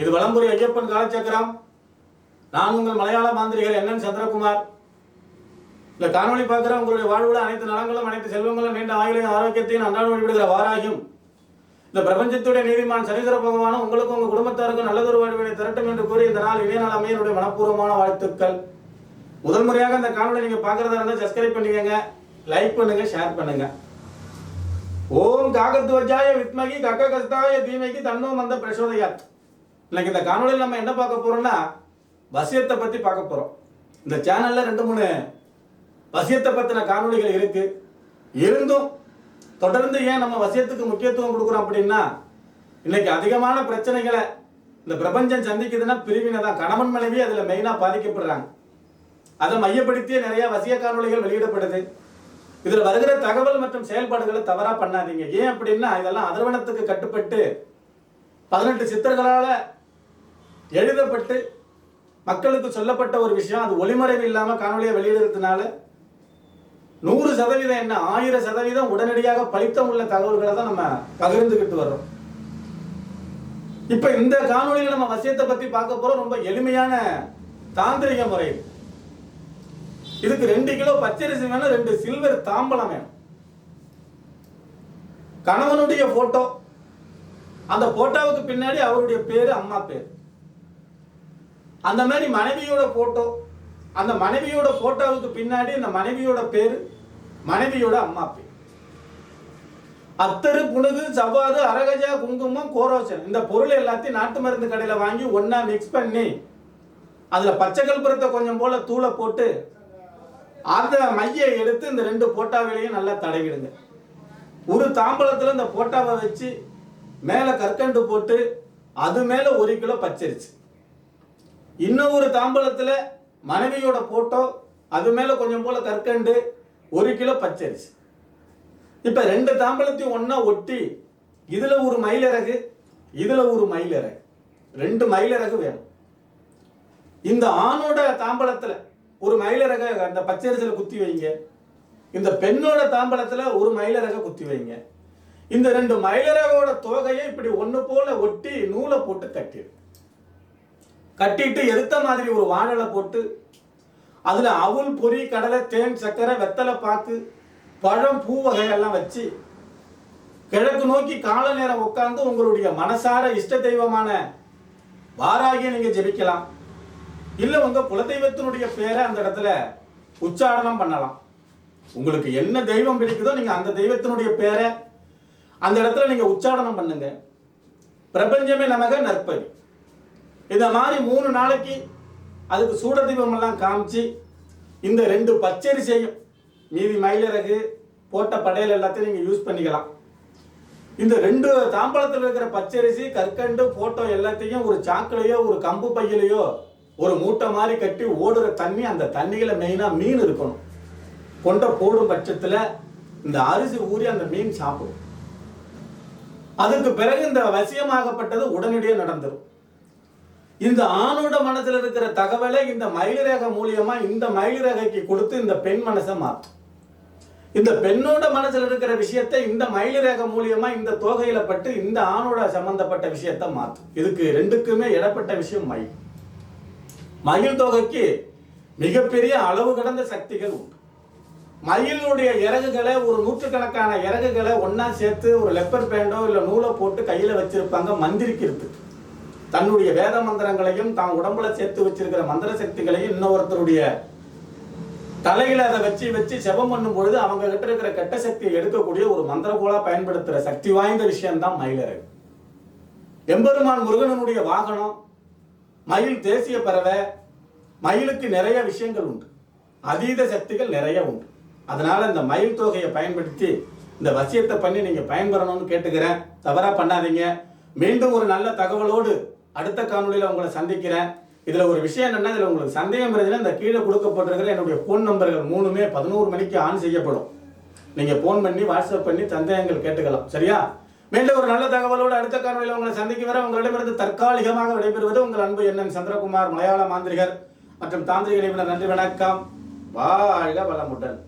இது வளம்புரி ஐயப்பன் காலச்சக்கரம் நான் உங்கள் மலையாள மாந்திரிகர் என்னன் சந்திரகுமார். இந்த காணொலி பார்க்குற உங்களுடைய வாழ்வுல அனைத்து நலங்களும் அனைத்து செல்வங்களும் நீண்ட ஆயுளையும் ஆரோக்கியத்தையும் அன்றாட வழிபடுகிற வாராகியும். இந்த பிரபஞ்சத்துடைய நீதிமான் சனீஸ்வர பகவானும் உங்களுக்கும் உங்கள் குடும்பத்தாருக்கும் நல்லதொரு வாழ்வினை திரட்டும் என்று கூறி இந்த நாள் இளைய நாள் அமையனுடைய மனப்பூர்வமான வாழ்த்துக்கள். முதல் முறையாக இந்த காணொலி நீங்க பார்க்குறதா இருந்தால் சப்ஸ்கிரைப் பண்ணிக்கங்க லைக் பண்ணுங்க ஷேர் பண்ணுங்க. ஓம் காகத்வஜாய வித்மகி கக்க கஸ்தாய தீமகி தன்னோ மந்த பிரசோதயாத். இன்னைக்கு இந்த காணொளியில் நம்ம என்ன பார்க்க போறோம்னா வசியத்தை பத்தி பார்க்க போறோம். இந்த சேனல்ல ரெண்டு மூணு வசியத்தை பத்தின காணொளிகள் இருக்கு. இருந்தும் தொடர்ந்து ஏன் நம்ம வசியத்துக்கு முக்கியத்துவம் கொடுக்குறோம் அப்படின்னா இன்னைக்கு அதிகமான பிரச்சனைகளை இந்த பிரபஞ்சம் சந்திக்குதுன்னா பிரிவினை தான். கணவன் மனைவி அதில் மெயினாக பாதிக்கப்படுறாங்க. அதை மையப்படுத்தியே நிறைய வசிய காணொளிகள் வெளியிடப்படுது. இதில் வருகிற தகவல் மற்றும் செயல்பாடுகளை தவறாக பண்ணாதீங்க. ஏன் அப்படின்னா இதெல்லாம் அதர்வனத்துக்கு கட்டுப்பட்டு பதினெட்டு சித்தர்களால் எழுதப்பட்டு மக்களுக்கு சொல்லப்பட்ட ஒரு விஷயம் அது ஒளிமறைவு இல்லாமல் காணொலியை வெளியிடுறதுனால நூறு சதவீதம் என்ன ஆயிரம் சதவீதம் உடனடியாக பலித்தம் உள்ள தகவல்களை தான் நம்ம பகிர்ந்துகிட்டு வர்றோம். இப்ப இந்த காணொலியில் நம்ம வசியத்தை பத்தி பார்க்க போறோம். ரொம்ப எளிமையான தாந்திரிக முறை. இதுக்கு ரெண்டு கிலோ பச்சரிசி வேணும் ரெண்டு சில்வர் தாம்பலம் வேணும். கணவனுடைய போட்டோ அந்த போட்டோவுக்கு பின்னாடி அவருடைய பேரு அம்மா பேர். அந்த மாதிரி மனைவியோட போட்டோ அந்த மனைவியோட போட்டோவுக்கு பின்னாடி அந்த மனைவியோட பேரு மனைவியோட அம்மா பேர். அத்தரு புணுகு ஜவ்வாது அரகஜா குங்குமம் கோரோசன் இந்த பொருள் எல்லாத்தையும் நாட்டு மருந்து கடையில் வாங்கி ஒன்றா மிக்ஸ் பண்ணி அதுல பச்சை கற்பூரத்தை கொஞ்சம் போல தூளை போட்டு அந்த மையை எடுத்து இந்த ரெண்டு போட்டாவிலையும் நல்லா தடவிடுங்க. ஒரு தாம்பலத்தில் இந்த போட்டாவை வச்சு மேலே கற்கண்டு போட்டு அது மேலே ஒரு கிலோ பச்சரிச்சு இன்னும் ஒரு தாம்பலத்தில் மனைவியோட போட்டோ அது மேலே கொஞ்சம் போல கற்கண்டு ஒரு கிலோ பச்சரிசி. இப்போ ரெண்டு தாம்பலத்தையும் ஒன்றா ஒட்டி இதில் ஒரு மயிலிறகு இதில் ஒரு மயிலிறகு. ரெண்டு மயிலிறகு வேணும். இந்த ஆணோட தாம்பலத்தில் ஒரு மயிலிறக அந்த பச்சரிசியில் குத்தி வைங்க. இந்த பெண்ணோட தாம்பலத்தில் ஒரு மயிலிறக குத்தி வைங்க. இந்த ரெண்டு மயிலிறகோட தோகையை இப்படி ஒன்று போல ஒட்டி நூலை போட்டு கட்டிடு. கட்டிட்டு எடுத்த மாதிரி ஒரு வாழலை போட்டு அதில் அவுள் பொறி கடலை தேன் சர்க்கரை வெத்தலை பாக்கு பழம் பூ வகையெல்லாம் வச்சு கிழக்கு நோக்கி கால நேரம் உட்கார்ந்து உங்களுடைய மனசார இஷ்ட தெய்வமான வாராகிய நீங்கள் ஜெபிக்கலாம். இல்லை உங்கள் குலதெய்வத்தினுடைய பேரை அந்த இடத்துல உச்சாரணம் பண்ணலாம். உங்களுக்கு என்ன தெய்வம் பிடிக்குதோ நீங்கள் அந்த தெய்வத்தினுடைய பேரை அந்த இடத்துல நீங்கள் உச்சாரணம் பண்ணுங்க. பிரபஞ்சமே நமக நற்பதி. இந்த மாதிரி மூணு நாளைக்கு அதுக்கு சூட தீபம் எல்லாம் காமிச்சு இந்த ரெண்டு பச்சரிசையும் மீதி மயிலிறகு போட்ட படையல் எல்லாத்தையும் நீங்கள் யூஸ் பண்ணிக்கலாம். இந்த ரெண்டு தாம்பழத்தில் இருக்கிற பச்சரிசி கற்கண்டு போட்டோ எல்லாத்தையும் ஒரு சாக்கிலையோ ஒரு கம்பு பையிலையோ ஒரு மூட்டை மாதிரி கட்டி ஓடுற தண்ணி அந்த தண்ணியில மெயினாக மீன் இருக்கணும். கொண்ட போடும் பட்சத்தில் இந்த அரிசி ஊறி அந்த மீன் சாப்பிடும். அதுக்கு பிறகு இந்த வசியமாகப்பட்டது உடனடியாக நடந்துடும் இந்த ஆணோட மனசுல இருக்கிற தகவலை இந்த மயிலிரேகை மூலியமா இந்த மயிலிரகைக்கு கொடுத்து இந்த பெண் மனசை மாற்றும். இந்த பெண்ணோட மனசுல இருக்கிற விஷயத்தை இந்த மயிலிரேகை மூலியமா இந்த தோகையில பட்டு இந்த ஆணோட சம்பந்தப்பட்ட விஷயத்தை மாற்றும். இதுக்கு ரெண்டுக்குமே இடப்பட்ட விஷயம் மயில். மயில் தொகைக்கு மிகப்பெரிய அளவு கடந்த சக்திகள் உண்டு. மயிலுடைய இறகுகளை ஒரு நூற்றுக்கணக்கான இறகுகளை ஒன்னா சேர்த்து ஒரு லெப்பர் பேண்டோ இல்லை நூலை போட்டு கையில வச்சிருப்பாங்க மந்திரிக்கிறதுக்கு. தன்னுடைய வேத மந்திரங்களையும் தான் உடம்புல சேர்த்து வச்சிருக்கிற மந்திர சக்திகளையும் இன்னொருத்தருடைய தலையில அதை வச்சு வச்சு செபம் பண்ணும் பொழுது அவங்க கிட்ட இருக்கிற கெட்ட சக்தியை எடுக்கக்கூடிய ஒரு மந்திரகோலா பயன்படுத்துற சக்தி வாய்ந்த விஷயம்தான் மயிலரு. எம்பெருமான் முருகனனுடைய வாகனம் மயில் தேசிய பறவை மயிலுக்கு நிறைய விஷயங்கள் உண்டு. அதீத சக்திகள் நிறைய உண்டு. அதனால இந்த மயில் தொகையை பயன்படுத்தி இந்த வசியத்தை பண்ணி நீங்க பயன்பெறணும்னு கேட்டுக்கிறேன். தவறா பண்ணாதீங்க. மீண்டும் ஒரு நல்ல தகவலோடு அடுத்த காணொலியில் உங்களை சந்திக்கிறேன். இதில் ஒரு விஷயம் என்னென்னா இதில் உங்களுக்கு சந்தேகம் இருந்ததுன்னா இந்த கீழே கொடுக்கப்பட்டிருக்கிற என்னுடைய ஃபோன் நம்பர்கள் மூணுமே பதினோரு மணிக்கு ஆன் செய்யப்படும். நீங்கள் ஃபோன் பண்ணி வாட்ஸ்அப் பண்ணி சந்தேகங்கள் கேட்டுக்கலாம். சரியா? மீண்டும் ஒரு நல்ல தகவலோடு அடுத்த காணொலியில் உங்களை சந்திக்க வர உங்களிடமிருந்து தற்காலிகமாக விடைபெறுவது உங்கள் அன்பு எண்ணன் சந்திரகுமார் மலையாள மாந்திரிகர் மற்றும் தாந்திரிக நிபுணர் நன்றி வணக்கம். வாழ்க வளமுடன்.